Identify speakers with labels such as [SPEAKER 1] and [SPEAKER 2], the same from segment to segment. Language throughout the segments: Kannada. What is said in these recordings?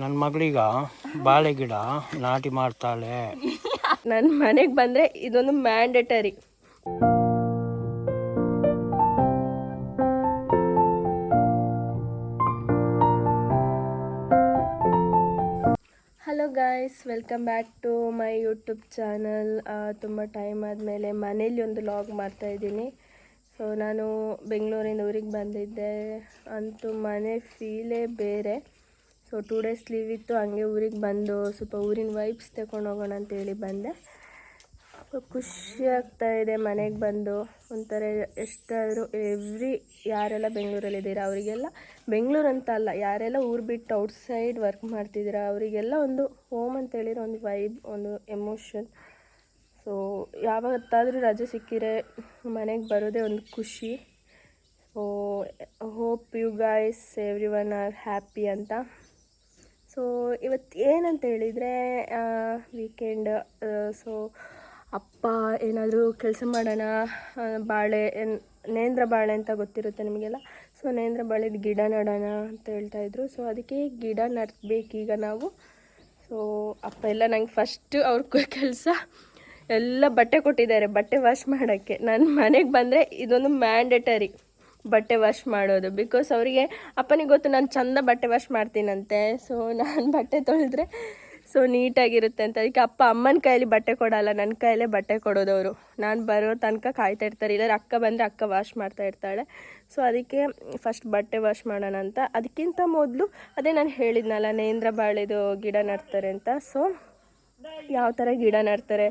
[SPEAKER 1] ನನ್ನ ಮಗಳಿಗ ಬಾಳೆ ಗಿಡ ನಾಟಿ ಮಾಡ್ತಾಳೆ.
[SPEAKER 2] ನನ್ನ ಮನೆಗೆ ಬಂದರೆ ಇದೊಂದು mandatory hello guys welcome back to my YouTube channel ತುಂಬ ಟೈಮ್ ಆದಮೇಲೆ ಮನೇಲಿ ಒಂದು ಲಾಗ್ ಮಾಡ್ತಾ ಇದ್ದೀನಿ. ಸೊ ನಾನು ಬೆಂಗಳೂರಿಂದ ಊರಿಗೆ ಬಂದಿದ್ದೆ. ಅಂತೂ ಮನೆ ಫೀಲೇ ಬೇರೆ. ಸೊ ಟೂ ಡೇಸ್ ಲೀವ್ ಇತ್ತು, ಹಂಗೆ ಊರಿಗೆ ಬಂದು ಸ್ವಲ್ಪ ಊರಿನ ವೈಬ್ಸ್ ತಗೊಂಡು ಹೋಗೋಣ ಅಂತೇಳಿ ಬಂದೆ. ಖುಷಿ ಆಗ್ತಾ ಇದೆ ಮನೆಗೆ ಬಂದು. ಒಂಥರ ಎಷ್ಟಾದರೂ ಎವ್ರಿ ಯಾರೆಲ್ಲ ಬೆಂಗಳೂರಲ್ಲಿದ್ದೀರಾ ಅವರಿಗೆಲ್ಲ ಬೆಂಗಳೂರು ಅಂತ ಅಲ್ಲ, ಯಾರೆಲ್ಲ ಊರು ಬಿಟ್ಟು ಔಟ್ಸೈಡ್ ವರ್ಕ್ ಮಾಡ್ತಿದ್ದೀರಾ, ಅವರಿಗೆಲ್ಲ ಒಂದು ಹೋಮ್ ಅಂತ ಹೇಳಿರೋ ಒಂದು ವೈಬ್ ಒಂದು ಎಮೋಷನ್ ಸೊ ಯಾವತ್ತಾದರೂ ರಜೆ ಸಿಕ್ಕಿರೆ ಮನೆಗೆ ಬರೋದೇ ಒಂದು ಖುಷಿ. So hope you guys everyone are happy ಅಂತ. ಸೊ ಇವತ್ತು ಏನಂತ ಹೇಳಿದರೆ ವೀಕೆಂಡ್ ಸೊ ಅಪ್ಪ ಏನಾದರೂ ಕೆಲಸ ಮಾಡೋಣ ಬಾಳೆ ನೇಂದ್ರ ಬಾಳೆ ಅಂತ ಗೊತ್ತಿರುತ್ತೆ ನಿಮಗೆಲ್ಲ? ಸೊ ನೇಂದ್ರ ಬಾಳೆದು ಗಿಡ ನೆಡೋಣ ಅಂತ ಹೇಳ್ತಾ ಇದ್ರು. ಸೊ ಅದಕ್ಕೆ ಗಿಡ ನಡ್ಬೇಕೀಗ ನಾವು. ಸೊ ಅಪ್ಪ ಎಲ್ಲ ನಂಗೆ ಫಸ್ಟು ಅವ್ರ ಕೆಲಸ ಎಲ್ಲ ಬಟ್ಟೆ ಕೊಟ್ಟಿದ್ದಾರೆ, ಬಟ್ಟೆ ವಾಶ್ ಮಾಡೋಕ್ಕೆ. ನನ್ನ ಮನೆಗೆ ಬಂದರೆ ಇದೊಂದು ಮ್ಯಾಂಡೇಟರಿ ಬಟ್ಟೆ ವಾಶ್ ಮಾಡೋದು. ಬಿಕಾಸ್ ಅವರಿಗೆ, ಅಪ್ಪನಿಗೆ ಗೊತ್ತು, ನಾನು ಚಂದ ಬಟ್ಟೆ ವಾಶ್ ಮಾಡ್ತೀನಂತೆ. ಸೊ ನಾನು ಬಟ್ಟೆ ತೊಳೆದ್ರೆ ಸೊ ನೀಟಾಗಿರುತ್ತೆ ಅಂತ. ಅದಕ್ಕೆ ಅಪ್ಪ ಅಮ್ಮನ ಕೈಯಲ್ಲಿ ಬಟ್ಟೆ ಕೊಡಲ್ಲ ನನ್ನ ಕೈಯಲ್ಲೇ ಬಟ್ಟೆ ಕೊಡೋದವರು ನಾನು ಬರೋ ತನಕ ಕಾಯ್ತಾ ಇರ್ತಾರೆ. ಇಲ್ಲಾದ್ರೆ ಅಕ್ಕ ಬಂದರೆ ಅಕ್ಕ ವಾಶ್ ಮಾಡ್ತಾ ಇರ್ತಾಳೆ. ಸೊ ಅದಕ್ಕೆ ಫಸ್ಟ್ ಬಟ್ಟೆ ವಾಶ್ ಮಾಡೋಣ ಅಂತ. ಅದಕ್ಕಿಂತ ಮೊದಲು ಅದೇ ನಾನು ಹೇಳಿದ್ನಲ್ಲ, ನೇಂದ್ರ ಬಾಳೆದು ಗಿಡ ನಡ್ತಾರೆ ಅಂತ. ಸೊ ಯಾವ ಥರ ಗಿಡ ನೆಡ್ತಾರೆ?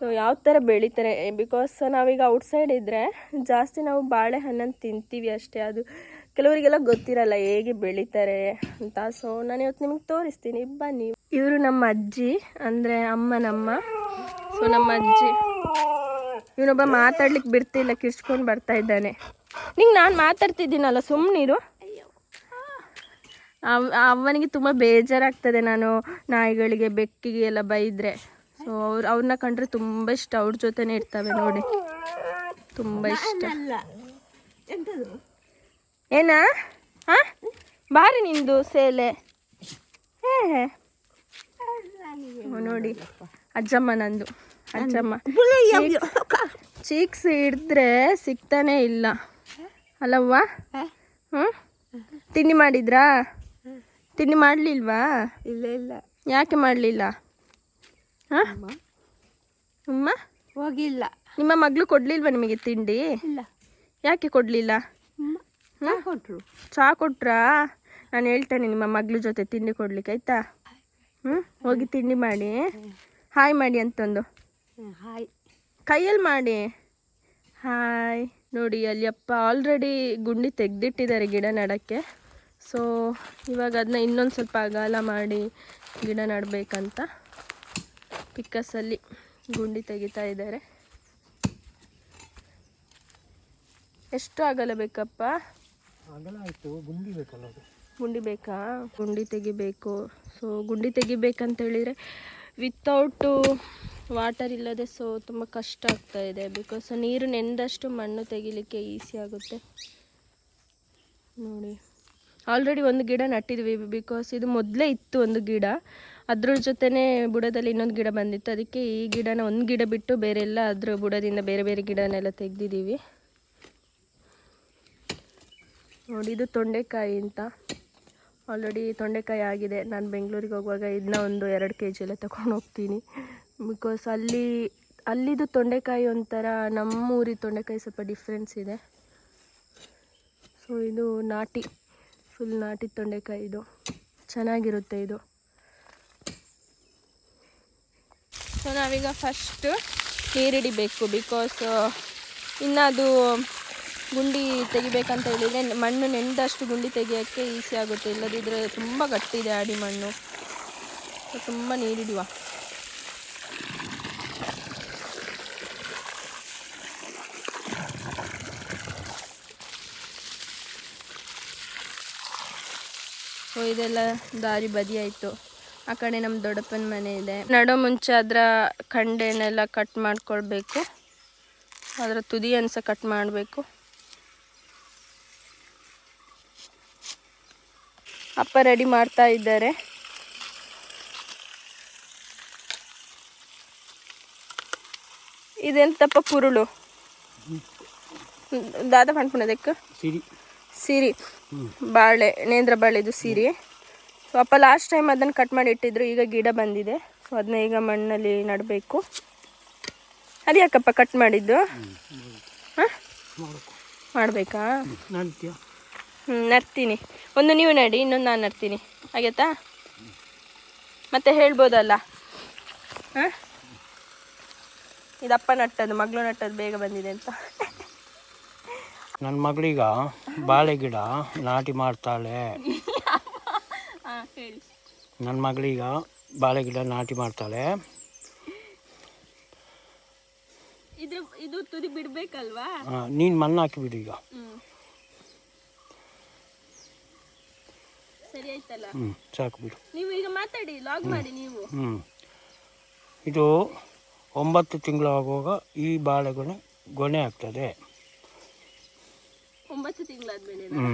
[SPEAKER 2] ಯಾವ ಥರ ಬೆಳೀತಾರೆ ಬಿಕಾಸ್ ನಾವೀಗ ಔಟ್ಸೈಡ್ ಇದ್ದರೆ ಜಾಸ್ತಿ ನಾವು ಬಾಳೆಹಣ್ಣನ್ನು ತಿಂತೀವಿ ಅಷ್ಟೇ. ಅದು ಕೆಲವರಿಗೆಲ್ಲ ಗೊತ್ತಿರಲ್ಲ ಹೇಗೆ ಬೆಳೀತಾರೆ ಅಂತ. ಸೊ ನಾನು ಇವತ್ತು ನಿಮಗೆ ತೋರಿಸ್ತೀನಿ. ಬನ್ನಿ. ಇವರು ನಮ್ಮ ಅಜ್ಜಿ, ಅಂದರೆ ಅಮ್ಮ ನಮ್ಮ. ಸೊ ನಮ್ಮ ಅಜ್ಜಿ. ಇವನೊಬ್ಬ ಮಾತಾಡ್ಲಿಕ್ಕೆ ಬಿಡ್ತಿಲ್ಲ ಕಿರ್ಚ್ಕೊಂಡು ಬರ್ತಾ ಇದ್ದಾನೆ. ನಿಂಗೆ ನಾನು ಮಾತಾಡ್ತಿದ್ದೀನಲ್ಲ ಸುಮ್ಮನಿರು ಅವ್, ಅವನಿಗೆ ತುಂಬ ಬೇಜಾರಾಗ್ತದೆ ನಾನು ನಾಯಿಗಳಿಗೆ ಬೆಕ್ಕಿಗೆ ಎಲ್ಲ ಬೈದರೆ. ಸೊ ಅವ್ರು ಅವ್ರನ್ನ ಕಂಡ್ರೆ ತುಂಬ ಇಷ್ಟ. ಅವ್ರ ಜೊತೆನೆ ಇರ್ತವೆ ನೋಡಿ. ತುಂಬ ಇಷ್ಟ. ಏನಾ? ಹಾ? ಬಾರಿ ನಿಂದು ಸೇಲೆ. ಹೇ ನೋಡಿ ಅಜ್ಜಮ್ಮ ನಂದು. ಅಜ್ಜಮ್ಮ. ಚೀಕ್ಸ್ ಹಿಡಿದ್ರೆ ಸಿಗ್ತಾನೆ ಇಲ್ಲ. ಅಲ್ಲವ್ವ? ಹ್ಞೂ ತಿಂಡಿ ಮಾಡಿದ್ರಾ? ತಿಂಡಿ ಮಾಡಲಿಲ್ವಾ?
[SPEAKER 3] ಇಲ್ಲ ಇಲ್ಲ.
[SPEAKER 2] ಯಾಕೆ ಮಾಡಲಿಲ್ಲ? ಅಮ್ಮ?
[SPEAKER 3] ಹೋಗಿಲ್ಲ.
[SPEAKER 2] ನಿಮ್ಮ ಮಗಳು ಕೊಡ್ಲಿಲ್ವಾ ನಿಮಗೆ ತಿಂಡಿ?
[SPEAKER 3] ಇಲ್ಲ.
[SPEAKER 2] ಯಾಕೆ ಕೊಡಲಿಲ್ಲ?
[SPEAKER 3] ಕೊಟ್ರು.
[SPEAKER 2] ಚಹಾ ಕೊಟ್ರಾ? ನಾನು ಹೇಳ್ತೇನೆ ನಿಮ್ಮ ಮಗಳ ಜೊತೆ ತಿಂಡಿ ಕೊಡ್ಲಿಕ್ಕೆ ಆಯ್ತಾ? ಹ್ಞೂ ಹೋಗಿ ತಿಂಡಿ ಮಾಡಿ. ಹಾಯ್ ಮಾಡಿ ಅಂತಂದು.
[SPEAKER 3] ಹಾಯ್
[SPEAKER 2] ಕೈಯಲ್ಲಿ ಮಾಡಿ. ಹಾಯ್ ನೋಡಿ ಅಲ್ಲಿ ಅಪ್ಪ ಆಲ್ರೆಡಿ ಗುಂಡಿ ತೆಗೆದಿಟ್ಟಿದ್ದಾರೆ ಗಿಡ ನೆಡೋಕ್ಕೆ. ಸೊ ಇವಾಗ ಅದನ್ನ ಇನ್ನೊಂದು ಸ್ವಲ್ಪ ಅಗಲ ಮಾಡಿ ಗಿಡ ನೆಡಬೇಕಂತ. ಪಿಕ್ಕಸಲ್ಲಿ ಗುಂಡಿ ತೆಗಿತಾ ಇದ್ದಾರೆ. ಎಷ್ಟು ಅಗಲ ಬೇಕಪ್ಪ?
[SPEAKER 1] ಗುಂಡಿ ಬೇಕಲ್ಲ
[SPEAKER 2] ಗುಂಡಿ ಬೇಕಾ? ಗುಂಡಿ ತೆಗಿಬೇಕು. ಸೊ ಗುಂಡಿ ತೆಗಿಬೇಕಂತ ಹೇಳಿದರೆ ವಿತೌಟು ವಾಟರ್ ಇಲ್ಲದೆ ಸೊ ತುಂಬ ಕಷ್ಟ ಆಗ್ತಾ ಇದೆ. ಬಿಕಾಸ್ ನೀರು ನೆಂದಷ್ಟು ಮಣ್ಣು ತೆಗಿಲಿಕ್ಕೆ ಈಸಿ ಆಗುತ್ತೆ. ನೋಡಿ. ಆಲ್ರೆಡಿ ಒಂದು ಗಿಡ ನಟ್ಟಿದ್ವಿ. ಬಿಕಾಸ್ ಇದು ಮೊದಲೇ ಇತ್ತು ಒಂದು ಗಿಡ. ಅದ್ರ ಜೊತೆನೇ ಬುಡದಲ್ಲಿ ಇನ್ನೊಂದು ಗಿಡ ಬಂದಿತ್ತು. ಅದಕ್ಕೆ ಈ ಗಿಡನ ಒಂದು ಗಿಡ ಬಿಟ್ಟು ಬೇರೆ ಎಲ್ಲ ಅದ್ರ ಬುಡದಿಂದ ಬೇರೆ ಬೇರೆ ಗಿಡನೆಲ್ಲ ತೆಗ್ದಿದ್ದೀವಿ. ನೋಡಿ, ಇದು ತೊಂಡೆಕಾಯಿ ಅಂತ. ಆಲ್ರೆಡಿ ತೊಂಡೆಕಾಯಿ ಆಗಿದೆ. ನಾನು ಬೆಂಗಳೂರಿಗೆ ಹೋಗುವಾಗ ಇದನ್ನ ಒಂದು ಎರಡು ಕೆ ಜಿ ಎಲ್ಲ ತಗೊಂಡು ಹೋಗ್ತೀನಿ. ಬಿಕಾಸ್ ಅಲ್ಲಿ, ಅಲ್ಲಿದು ತೊಂಡೆಕಾಯಿ ಒಂಥರ ನಮ್ಮೂರಿ ತೊಂಡೆಕಾಯಿ ಸ್ವಲ್ಪ ಡಿಫ್ರೆನ್ಸ್ ಇದೆ. ಸೊ ಇದು ನಾಟಿ ಫುಲ್ ನಾಟಿ ತೊಂಡೆಕಾಯಿ ಇದು. ಚೆನ್ನಾಗಿರುತ್ತೆ ಇದು. ಸೊ ನಾವೀಗ ಫಸ್ಟು ನೀರಿಡಿಬೇಕು ಬಿಕಾಸ್ ಇನ್ನು ಅದು ಗುಂಡಿ ತೆಗಿಬೇಕಂತ ಹೇಳಿದರೆ ಮಣ್ಣು ನೆಂದಷ್ಟು ಗುಂಡಿ ತೆಗಿಯೋಕ್ಕೆ ಈಸಿ ಆಗುತ್ತೆ. ಇಲ್ಲದಿದ್ದರೆ ತುಂಬ ಗಟ್ಟಿದೆ ಆಡಿ ಮಣ್ಣು. ತುಂಬ ನೀರಿಡುವ. ಸೊ ಇದೆಲ್ಲ ದಾರಿ ಬದಿ ಆಯಿತು ಆ ಕಡೆ ನಮ್ಮ ದೊಡ್ಡಪ್ಪನ ಮನೆ ಇದೆ. ನಡೋ ಮುಂಚೆ ಅದರ ಕಂಡೆನೆಲ್ಲ ಕಟ್ ಮಾಡ್ಕೊಳ್ಬೇಕು. ಅದರ ತುದಿ ಸಹ ಕಟ್ ಮಾಡಬೇಕು. ಅಪ್ಪ ರೆಡಿ ಮಾಡ್ತಾ ಇದ್ದಾರೆ. ಇದೆಂತಪ್ಪ ಕುರುಳು? ದಾದ ಮಾಡ್ಕೊಳೋದಕ್ಕೆ
[SPEAKER 1] ಸಿರಿ.
[SPEAKER 2] ಸಿರಿ. ಬಾಳೆ ನೇಂದ್ರ ಬಾಳೆದು ಸಿರಿ ಸೊ ಅಪ್ಪ ಲಾಸ್ಟ್ ಟೈಮ್ ಅದನ್ನು ಕಟ್ ಮಾಡಿ ಇಟ್ಟಿದ್ರು ಈಗ ಗಿಡ ಬಂದಿದೆ. ಸೊ ಅದನ್ನ ಈಗ ಮಣ್ಣಲ್ಲಿ ನೆಡಬೇಕು. ಅದು ಯಾಕಪ್ಪ ಕಟ್ ಮಾಡಿದ್ದು. ಹಾಂ? ಮಾಡಬೇಕಾ?
[SPEAKER 1] ನರ್ತೀನಿ
[SPEAKER 2] ಹ್ಞೂ ನಡ್ತೀನಿ. ಒಂದು ನೀವು ನಡಿ ಇನ್ನೊಂದು ನಾನು ನರ್ತೀನಿ ಆಗತ್ತಾ ಮತ್ತೆ ಹೇಳ್ಬೋದಲ್ಲ? ಹಾಂ? ಇದಪ್ಪ ನಟ್ಟದು ಮಗಳು ನಟ್ಟದು ಬೇಗ ಬಂದಿದೆ ಅಂತ.
[SPEAKER 1] ನನ್ನ ಮಗಳೀಗ ಬಾಳೆ ಗಿಡ ನಾಟಿ ಮಾಡ್ತಾಳೆ. ನನ್ನ ಮಗಳೀಗ ಬಾಳೆ ಗಿಡ ನಾಟಿ ಮಾಡ್ತಾಳೆ.
[SPEAKER 2] ಇದ್ರ ಇದು ತುದಿ ಬಿಡ್ಬೇಕಲ್ವಾ?
[SPEAKER 1] ನೀನು ಮಣ್ಣು ಹಾಕಿಬಿಡು ಈಗ.
[SPEAKER 2] ಸರಿ ಆಯ್ತಲ್ಲ?
[SPEAKER 1] ಹ್ಞೂ ಸಾಕು ಬಿಡು.
[SPEAKER 2] ನೀವು ಈಗ ಮಾತಾಡಿ ಲಾಗ್ ಮಾಡಿ ನೀವು.
[SPEAKER 1] ಹ್ಞೂ ಇದು ಒಂಬತ್ತು ತಿಂಗಳು ಆಗುವಾಗ ಈ ಬಾಳೆಗೊನೆ ಗೊನೆ ಗೊನೆ ಆಗ್ತದೆ.
[SPEAKER 2] ಒಂಬತ್ತು ತಿಂಗಳಾದ್ಮೇಲೆ
[SPEAKER 1] ಹ್ಞೂ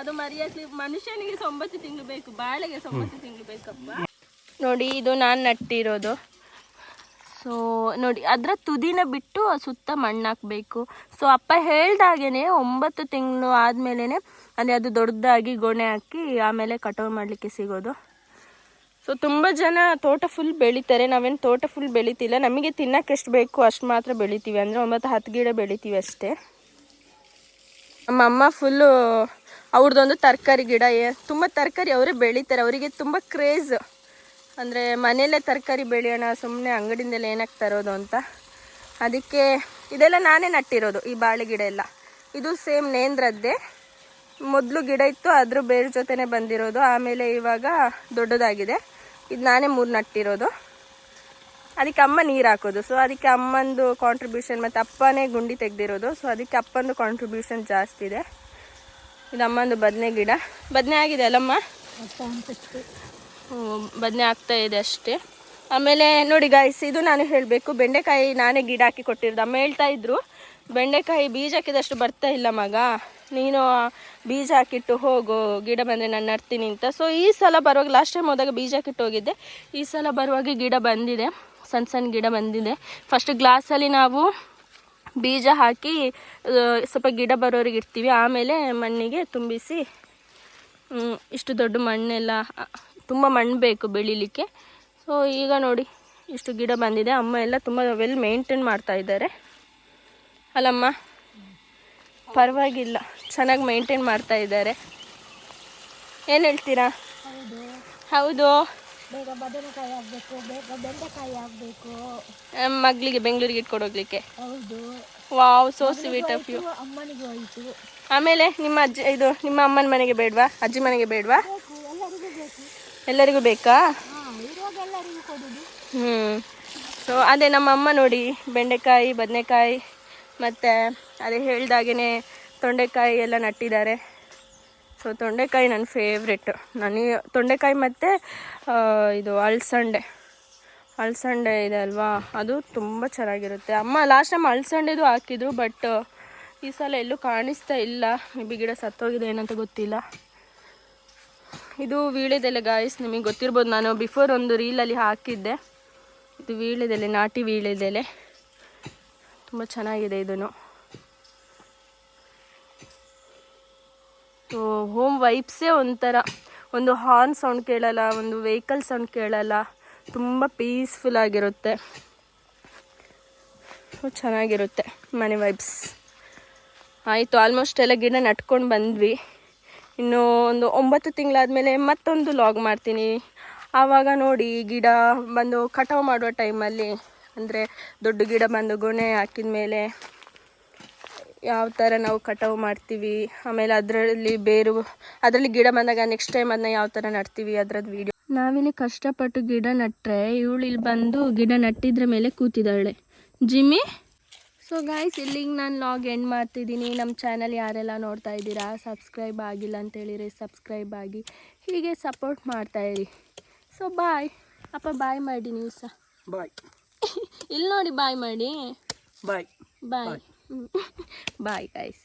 [SPEAKER 2] ಅದು ಮರಿಯಾಕ್ಲಿ, ಮನುಷ್ಯನಿಗೆ ಒಂಬತ್ತು ತಿಂಗಳು ಬೇಕು, ಬಾಳೆಗೆ ಒಂಬತ್ತು ತಿಂಗಳು ಬೇಕಪ್ಪ. ನೋಡಿ, ಇದು ನಾನು ನಟ್ಟಿರೋದು. ಸೊ ನೋಡಿ, ಅದರ ತುದಿನ ಬಿಟ್ಟು ಸುತ್ತ ಮಣ್ಣು ಹಾಕಬೇಕು. ಸೊ ಅಪ್ಪ ಹೇಳ್ದಾಗೇನೆ ಒಂಬತ್ತು ತಿಂಗಳು ಆದಮೇಲೆ ಅಂದರೆ ಅದು ದೊಡ್ಡದಾಗಿ ಗೊಣೆ ಹಾಕಿ ಆಮೇಲೆ ಕಟಾವು ಮಾಡಲಿಕ್ಕೆ ಸಿಗೋದು. ಸೊ ತುಂಬ ಜನ ತೋಟ ಫುಲ್ ಬೆಳಿತಾರೆ. ನಾವೇನು ತೋಟ ಫುಲ್ ಬೆಳಿತಿಲ್ಲ. ನಮಗೆ ತಿನ್ನಕ್ಕೆ ಎಷ್ಟು ಬೇಕು ಅಷ್ಟು ಮಾತ್ರ ಬೆಳಿತೀವಿ. ಅಂದರೆ ಒಂಬತ್ತು ಹತ್ತು ಗಿಡ ಬೆಳಿತೀವಿ ಅಷ್ಟೇ. ನಮ್ಮಮ್ಮ ಫುಲ್ಲು ಅವ್ರದ್ದೊಂದು ತರಕಾರಿ ಗಿಡ ತುಂಬ ತರಕಾರಿ ಅವರೇ ಬೆಳೀತಾರೆ. ಅವರಿಗೆ ತುಂಬ ಕ್ರೇಜ್ ಅಂದರೆ ಮನೆಯಲ್ಲೇ ತರಕಾರಿ ಬೆಳೆಯೋಣ ಸುಮ್ಮನೆ ಅಂಗಡಿಯಿಂದಲೇ ಏನಕ್ಕೆ ತರೋದು ಅಂತ. ಅದಕ್ಕೆ ಇದೆಲ್ಲ ನಾನೇ ನಟ್ಟಿರೋದು, ಈ ಬಾಳೆ ಗಿಡ ಎಲ್ಲ. ಇದು ಸೇಮ್ ನೇಂದ್ರದ್ದೇ. ಮೊದಲು ಗಿಡ ಇತ್ತು ಅದ್ರ ಬೇರೆ ಜೊತೆನೇ ಬಂದಿರೋದು. ಆಮೇಲೆ ಇವಾಗ ದೊಡ್ಡದಾಗಿದೆ. ಇದು ನಾನೇ ಮೂರು ನಟ್ಟಿರೋದು. ಅದಕ್ಕೆ ಅಮ್ಮ ನೀರು ಹಾಕೋದು. ಸೊ ಅದಕ್ಕೆ ಅಮ್ಮಂದು ಕಾಂಟ್ರಿಬ್ಯೂಷನ್ ಮತ್ತು ಅಪ್ಪನೇ ಗುಂಡಿ ತೆಗೆದಿರೋದು. ಸೊ ಅದಕ್ಕೆ ಅಪ್ಪಂದು ಕಾಂಟ್ರಿಬ್ಯೂಷನ್ ಜಾಸ್ತಿ ಇದೆ. ಇದು ಅಮ್ಮಂದು ಬದನೆ ಗಿಡ. ಬದನೆ ಆಗಿದೆ ಅಲ್ಲಮ್ಮ? ಬದನೆ ಆಗ್ತಾ ಇದೆ ಅಷ್ಟೇ. ಆಮೇಲೆ ನೋಡಿ ಗಾಯ್ಸ್ ಇದು ನಾನು ಹೇಳಬೇಕು, ಬೆಂಡೆಕಾಯಿ ನಾನೇ ಗಿಡ ಹಾಕಿ ಕೊಟ್ಟಿರೋದು. ಅಮ್ಮ ಹೇಳ್ತಾ ಇದ್ರು, ಬೆಂಡೆಕಾಯಿ ಬೀಜ ಹಾಕಿದಷ್ಟು ಬರ್ತಾ ಇಲ್ಲ ಮಗ. ನೀನು ಬೀಜ ಹಾಕಿಟ್ಟು ಹೋಗು, ಗಿಡ ಬಂದರೆ ನಾನು ನಡ್ತೀನಿ ಅಂತ. ಸೊ ಈ ಸಲ ಬರುವಾಗ ಲಾಸ್ಟ್ ಟೈಮ್ ಹೋದಾಗ ಬೀಜ ಹಾಕಿಟ್ಟು ಹೋಗಿದ್ದೆ. ಈ ಸಲ ಬರುವಾಗ ಗಿಡ ಬಂದಿದೆ ಸಣ್ಣ ಸಣ್ಣ ಗಿಡ ಬಂದಿದೆ. ಫಸ್ಟ್ ಗ್ಲಾಸಲ್ಲಿ ನಾವು ಬೀಜ ಹಾಕಿ ಸ್ವಲ್ಪ ಗಿಡ ಬರೋರಿಗೆ ಇಡ್ತೀವಿ. ಆಮೇಲೆ ಮಣ್ಣಿಗೆ ತುಂಬಿಸಿ ಇಷ್ಟು ದೊಡ್ಡ ಮಣ್ಣೆಲ್ಲ ತುಂಬ ಮಣ್ಣು ಬೇಕು ಬೆಳಿಲಿಕ್ಕೆ. ಸೊ ಈಗ ನೋಡಿ ಇಷ್ಟು ಗಿಡ ಬಂದಿದೆ. ಅಮ್ಮ ಎಲ್ಲ ತುಂಬ ವೆಲ್ ಮೇಂಟೈನ್ ಮಾಡ್ತಾ ಇದ್ದಾರೆ. ಅಲ್ಲಮ್ಮ ಪರವಾಗಿಲ್ಲ. ಚೆನ್ನಾಗಿ ಮೇಂಟೈನ್ ಮಾಡ್ತಾ ಇದ್ದಾರೆ. ಏನು ಹೇಳ್ತೀರಾ? ಹೌದು.
[SPEAKER 3] ಬೇಗ ಬದನೆಕಾಯಿ ಆಗಬೇಕು ಬೇಗ ಬೆಂಡೆಕಾಯಿ ಆಗಬೇಕು
[SPEAKER 2] ನಮ್ಮ ಮಗಳಿಗೆ ಬೆಂಗಳೂರಿಗೆ ಇಟ್ಕೊಡೋಗ್ಲಿಕ್ಕೆ
[SPEAKER 3] ಹೌದು.
[SPEAKER 2] Wow so sweet of you
[SPEAKER 3] ಅಮ್ಮನಿಗೆ
[SPEAKER 2] ಆಮೇಲೆ ನಿಮ್ಮ ಅಜ್ಜಿ ಇದು ನಿಮ್ಮ ಅಮ್ಮನ ಮನೆಗೆ ಬೇಡವಾ? ಅಜ್ಜಿ ಮನೆಗೆ ಬೇಡವಾ?
[SPEAKER 3] ಬೇಕು ಎಲ್ಲರಿಗೂ ಬೇಕು.
[SPEAKER 2] ಎಲ್ಲರಿಗೂ ಬೇಕಾ?
[SPEAKER 3] ಹ್ಮ್ ಇರುವಾಗ ಎಲ್ಲರಿಗೂ ಕೊಡೋದು.
[SPEAKER 2] ಹ್ಞೂ ಸೊ ಅದೇ ನಮ್ಮ ಅಮ್ಮ ನೋಡಿ ಬೆಂಡೆಕಾಯಿ ಬದನೆಕಾಯಿ ಮತ್ತೆ ಅದೇ ಹೇಳ್ದಾಗೇನೆ ತೊಂಡೆಕಾಯಿ ಎಲ್ಲ ನಟ್ಟಿದ್ದಾರೆ. ಸೊ ತೊಂಡೆಕಾಯಿ ನನ್ನ ಫೇವ್ರೆಟ್ ನನಗೆ ತೊಂಡೆಕಾಯಿ ಮತ್ತು ಇದು ಅಲ್ಸಂಡೆ. ಅಲ್ಸಂಡೆ ಇದೆ ಅಲ್ವಾ? ಅದು ತುಂಬ ಚೆನ್ನಾಗಿರುತ್ತೆ. ಅಮ್ಮ ಲಾಸ್ಟ್ ಟೈಮ್ ಅಲ್ಸಂಡೆದು ಹಾಕಿದ್ರು ಬಟ್ ಈ ಸಲ ಎಲ್ಲೂ ಕಾಣಿಸ್ತಾ ಇಲ್ಲ. ಮೇ ಬಿ ಗಿಡ ಸತ್ತೋಗಿದೆ, ಏನಂತ ಗೊತ್ತಿಲ್ಲ. ಇದು ವೀಳ್ಯದೆಲೆ ಗಾಯಸ್ ನಿಮಗೆ ಗೊತ್ತಿರ್ಬೋದು, ನಾನು ಬಿಫೋರ್ ಒಂದು ರೀಲಲ್ಲಿ ಹಾಕಿದ್ದೆ. ಇದು ವೀಳ್ಯದೆಲೆ, ನಾಟಿ ವೀಳ್ಯದೆಲೆ. ತುಂಬ ಚೆನ್ನಾಗಿದೆ ಇದನ್ನು. ಹೋಮ್ ವೈಬ್ಸೇ ಒಂಥರ. ಒಂದು ಹಾರ್ನ್ ಸೌಂಡ್ ಕೇಳಲ್ಲ, ಒಂದು ವೆಹಿಕಲ್ ಸೌಂಡ್ ಕೇಳಲ್ಲ. ತುಂಬ ಪೀಸ್ಫುಲ್ ಆಗಿರುತ್ತೆ. ಚೆನ್ನಾಗಿರುತ್ತೆ ಮನೆ ವೈಬ್ಸ್ ಆಯಿತು ಆಲ್ಮೋಸ್ಟ್ ಎಲ್ಲ ಗಿಡ ನಟ್ಕೊಂಡು ಬಂದ್ವಿ. ಇನ್ನು ಒಂದು ಒಂಬತ್ತು ತಿಂಗಳಾದಮೇಲೆ ಮತ್ತೊಂದು ಲಾಗ್ ಮಾಡ್ತೀನಿ. ಆವಾಗ ನೋಡಿ, ಗಿಡ ಬಂದು ಕಟಾವು ಮಾಡುವ ಟೈಮಲ್ಲಿ ಅಂದರೆ ದೊಡ್ಡ ಗಿಡ ಬಂದು ಗೊನೆ ಹಾಕಿದ ಮೇಲೆ ಯಾವ ಥರ ನಾವು ಕಟಾವು ಮಾಡ್ತೀವಿ ಆಮೇಲೆ ಅದರಲ್ಲಿ ಬೇರು ಅದರಲ್ಲಿ ಗಿಡ ಬಂದಾಗ ನೆಕ್ಸ್ಟ್ ಟೈಮ್ ಅದನ್ನ ಯಾವ ಥರ ನಡ್ತೀವಿ ಅದ್ರದ್ದು ವೀಡಿಯೋ ನಾವಿಲ್ಲಿ ಕಷ್ಟಪಟ್ಟು ಗಿಡ ನಟ್ಟರೆ ಇವಳು ಇಲ್ಲಿ ಬಂದು ಗಿಡ ನಟ್ಟಿದ್ರ ಮೇಲೆ ಕೂತಿದ್ದಾಳೆ. ಜಿಮ್ಮಿ? ಸೊ ಗಾಯ್ಸ್ ಇಲ್ಲಿಗೆ ನಾನು ಲಾಗ್ ಎಂಡ್ ಮಾಡ್ತಿದ್ದೀನಿ. ನಮ್ಮ ಚಾನಲ್ ಯಾರೆಲ್ಲ ನೋಡ್ತಾ ಇದ್ದೀರಾ ಸಬ್ಸ್ಕ್ರೈಬ್ ಆಗಿಲ್ಲ ಅಂತೇಳಿರಿ ಸಬ್ಸ್ಕ್ರೈಬ್ ಆಗಿ ಹೀಗೆ ಸಪೋರ್ಟ್ ಮಾಡ್ತಾ ಇರಿ. ಸೊ ಬಾಯ್ ಅಪ್ಪ ಬಾಯ್ ಮಾಡಿ ನೀವು ಸಹ
[SPEAKER 1] ಬಾಯ್
[SPEAKER 2] ಇಲ್ಲಿ ನೋಡಿ ಬಾಯ್ ಮಾಡಿ.
[SPEAKER 1] ಬಾಯ್
[SPEAKER 2] ಬಾಯ್ ಬಾಯ್ ಗೈಸ್